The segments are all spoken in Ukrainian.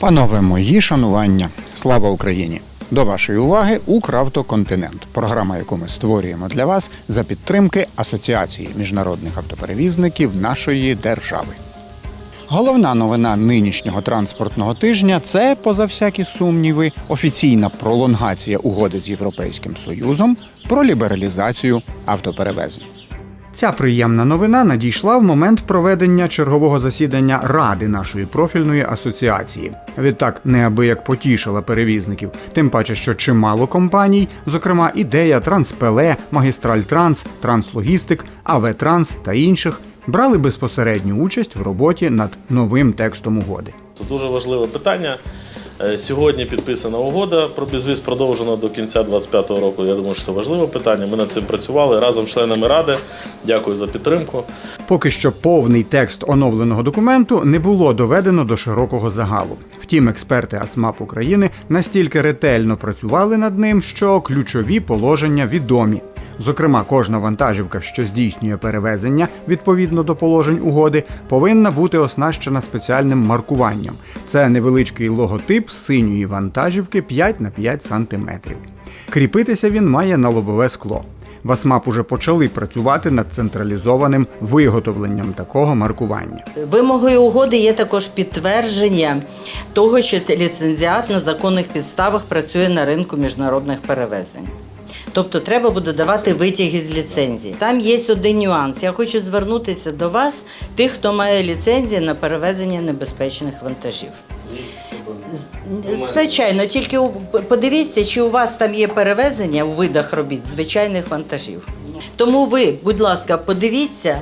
Панове мої шанування, слава Україні! До вашої уваги Укравтоконтинент, програма, яку ми створюємо для вас за підтримки Асоціації міжнародних автоперевізників нашої держави. Головна новина нинішнього транспортного тижня це, поза всякі сумніви, офіційна пролонгація угоди з Європейським Союзом про лібералізацію автоперевезень. Ця приємна новина надійшла в момент проведення чергового засідання ради нашої профільної асоціації. Відтак неабияк потішила перевізників, тим паче, що чимало компаній, зокрема ідея, Транспеле, Магістраль Транс, Транслогістик, АВ-Транс та інших, брали безпосередню участь в роботі над новим текстом угоди. Це дуже важливе питання. Е, Сьогодні підписана угода про безвіз продовжена до кінця 2025 року. Я думаю, що це важливе питання. Ми над цим працювали разом з членами ради. Дякую за підтримку. Поки що повний текст оновленого документу не було доведено до широкого загалу. Втім, експерти АСМАП України настільки ретельно працювали над ним, що ключові положення відомі. Зокрема, кожна вантажівка, що здійснює перевезення відповідно до положень угоди, повинна бути оснащена спеціальним маркуванням. Це невеличкий логотип синьої вантажівки 5 на 5 см. Кріпитися він має на лобове скло. В АСМАП уже почали працювати над централізованим виготовленням такого маркування. Вимогою угоди є також підтвердження того, що ліцензіат на законних підставах працює на ринку міжнародних перевезень. Тобто треба буде давати витяги з ліцензії. Там є один нюанс. Я хочу звернутися до вас, тих, хто має ліцензії на перевезення небезпечних вантажів. Звичайно, тільки подивіться, чи у вас там є перевезення у видах робіт звичайних вантажів. Тому ви, будь ласка, подивіться.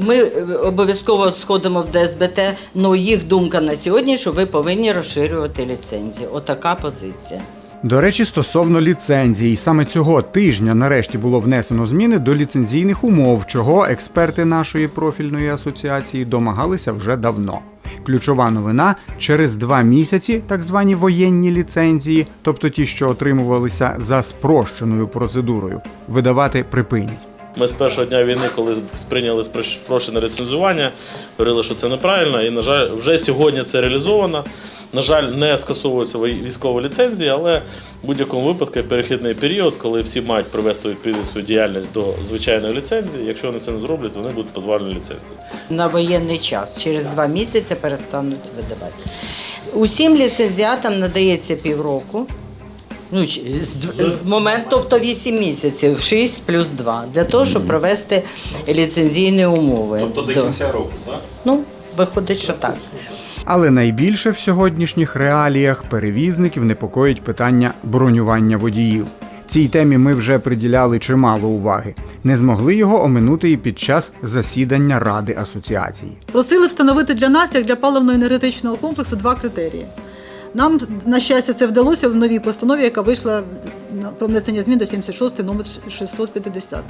Ми е, обов'язково сходимо в ДСБТ. Ну їх думка на сьогодні, що ви повинні розширювати ліцензію. Отака позиція. До речі, стосовно ліцензій, саме цього тижня нарешті було внесено зміни до ліцензійних умов, чого експерти нашої профільної асоціації домагалися вже давно. Ключова новина через два місяці так звані воєнні ліцензії, тобто ті, що отримувалися за спрощеною процедурою, видавати припинять. Ми з першого дня війни, коли сприйняли спрощене ліцензування, говорили, що це неправильно, і на жаль, вже сьогодні це реалізовано. На жаль, не скасовуються вій- військові ліцензії, але в будь-якому випадку перехідний період, коли всі мають привести відповідну свою діяльність до звичайної ліцензії. Якщо вони це не зроблять, вони будуть позбавлені ліцензії. На воєнний час через два місяці перестануть видавати. Усім ліцензіатам надається півроку. Ну, з, з моменту, тобто 8 місяців, 6 плюс 2, для того, щоб провести ліцензійні умови. Тобто До- кінця року, так? Ну, виходить, що так. Але найбільше в сьогоднішніх реаліях перевізників непокоїть питання бронювання водіїв. Цій темі ми вже приділяли чимало уваги. Не змогли його оминути і під час засідання Ради асоціації. Просили встановити для нас, як для паливно-енергетичного комплексу, два критерії. Нам, на щастя, це вдалося в новій постанові, яка вийшла про внесення змін до 76 номер 650.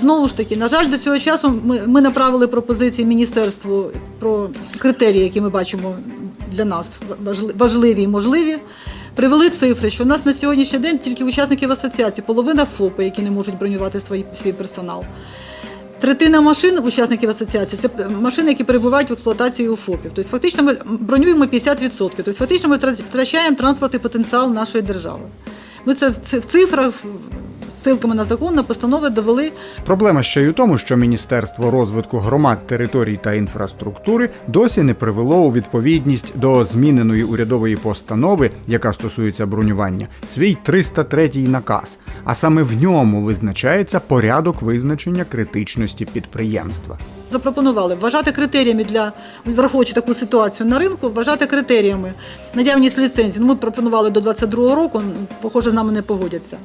Знову ж таки, на жаль, до цього часу ми, ми направили пропозиції міністерству про критерії, які ми бачимо для нас важливі і можливі. Привели цифри, що у нас на сьогоднішній день тільки учасників асоціації, половина ФОПи, які не можуть бронювати свій, свій персонал. Третина машин учасників асоціації це машини, які перебувають в експлуатації у ФОПів. Тобто фактично ми бронюємо 50%. Тобто фактично ми втра- втрачаємо транспортний потенціал нашої держави. Ми це в цифрах, з ссылками на закон, на постанови довели Проблема ще й у тому, що Міністерство розвитку громад, територій та інфраструктури досі не привело у відповідність до зміненої урядової постанови, яка стосується бронювання, свій 303 наказ. А саме в ньому визначається порядок визначення критичності підприємства. запропонували вважати критеріями для враховуючи таку ситуацію на ринку, вважати критеріями наявність ліцензії. Ну, ми пропонували до 22-го року, похоже, з нами не погодяться.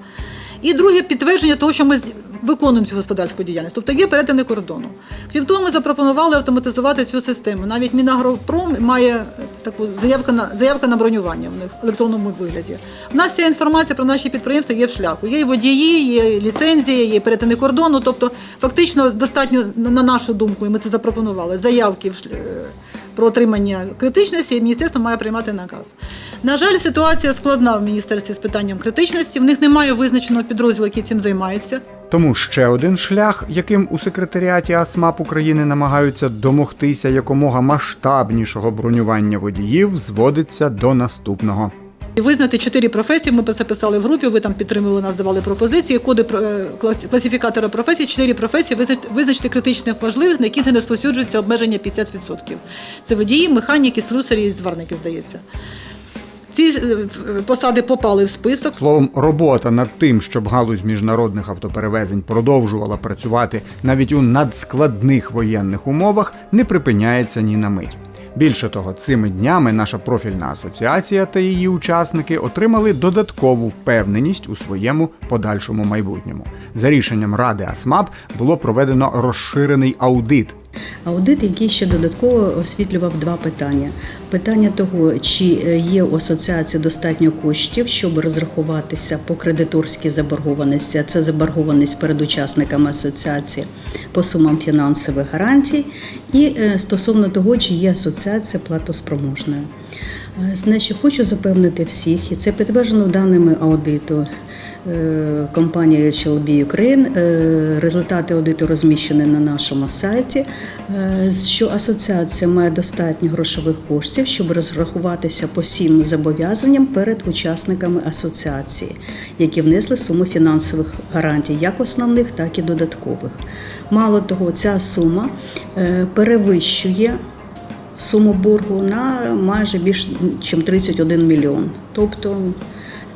І друге підтвердження того, що ми виконуємо цю господарську діяльність, тобто є перетини кордону. Крім того, ми запропонували автоматизувати цю систему. Навіть Мінагропром має е, таку заявку на заявка на бронювання в них в електронному вигляді. У нас вся інформація про наші підприємства є в шляху. Є водії, є і ліцензії, є перетини кордону. Тобто, фактично, достатньо на на нашу думку, і ми це запропонували. Заявки в шль- е, про отримання критичності, і міністерство має приймати наказ. На жаль, ситуація складна в міністерстві з питанням критичності. В них немає визначеного підрозділу, який цим займається. Тому ще один шлях, яким у секретаріаті АСМАП України намагаються домогтися якомога масштабнішого бронювання водіїв, зводиться до наступного. Визнати чотири професії. Ми про це писали в групі. Ви там підтримували нас, давали пропозиції. Коди е, клас- класифікатора професій. Чотири професії визначити критичних важливих, на яких не розповсюджується обмеження 50%. Це водії, механіки, слюсарі і зварники, здається. Ці е, посади попали в список. Словом, робота над тим, щоб галузь міжнародних автоперевезень продовжувала працювати навіть у надскладних воєнних умовах, не припиняється ні на мить. Більше того, цими днями наша профільна асоціація та її учасники отримали додаткову впевненість у своєму подальшому майбутньому. За рішенням ради АСМАП було проведено розширений аудит Аудит, який ще додатково освітлював два питання: питання того, чи є у асоціації достатньо коштів, щоб розрахуватися по кредиторській заборгованості, це заборгованість перед учасниками асоціації по сумам фінансових гарантій, і е, стосовно того, чи є асоціація платоспроможною. Е, Значить, хочу запевнити всіх, і це підтверджено даними аудиту е, компанії HLB Ukraine. Е, Результати аудиту розміщені на нашому сайті. е, Що асоціація має достатньо грошових коштів, щоб розрахуватися по всім зобов'язанням перед учасниками асоціації, які внесли суму фінансових гарантій, як основних, так і додаткових. Мало того, ця сума е, перевищує суму боргу на майже більш ніж 31 мільйон. Тобто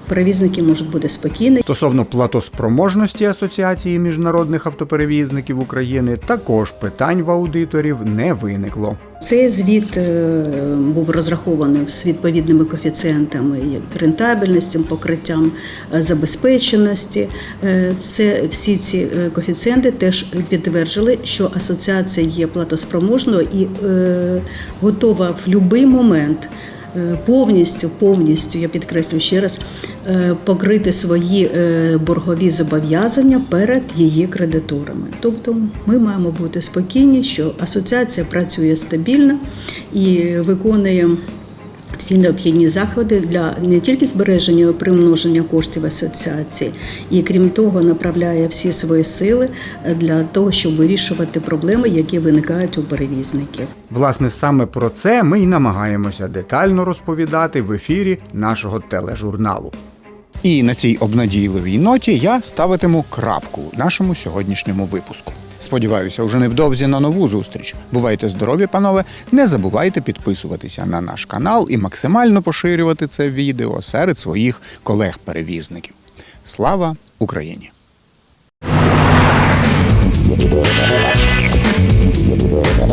перевізники можуть бути спокійні. Стосовно платоспроможності Асоціації міжнародних автоперевізників України, також питань в аудиторів не виникло. Цей звіт е, був розрахований з відповідними коефіцієнтами як рентабельністю, покриттям е, забезпеченості. Е, Це всі ці коефіцієнти теж підтверджили, що асоціація є платоспроможною і готова в будь-який момент. Повністю, повністю, я підкреслю ще раз, покрити свої е, боргові зобов'язання перед її кредиторами. Тобто ми маємо бути спокійні, що асоціація працює стабільно і виконує всі необхідні заходи для не тільки збереження і примноження коштів асоціації, і крім того, направляє всі свої сили для того, щоб вирішувати проблеми, які виникають у перевізників. Власне, саме про це ми й намагаємося детально розповідати в ефірі нашого тележурналу. І на цій обнадійливій ноті я ставитиму крапку нашому сьогоднішньому випуску. Сподіваюся, уже невдовзі на нову зустріч. Бувайте здорові, панове! Не забувайте підписуватися на наш канал і максимально поширювати це відео серед своїх колег-перевізників. Слава Україні! Thank you.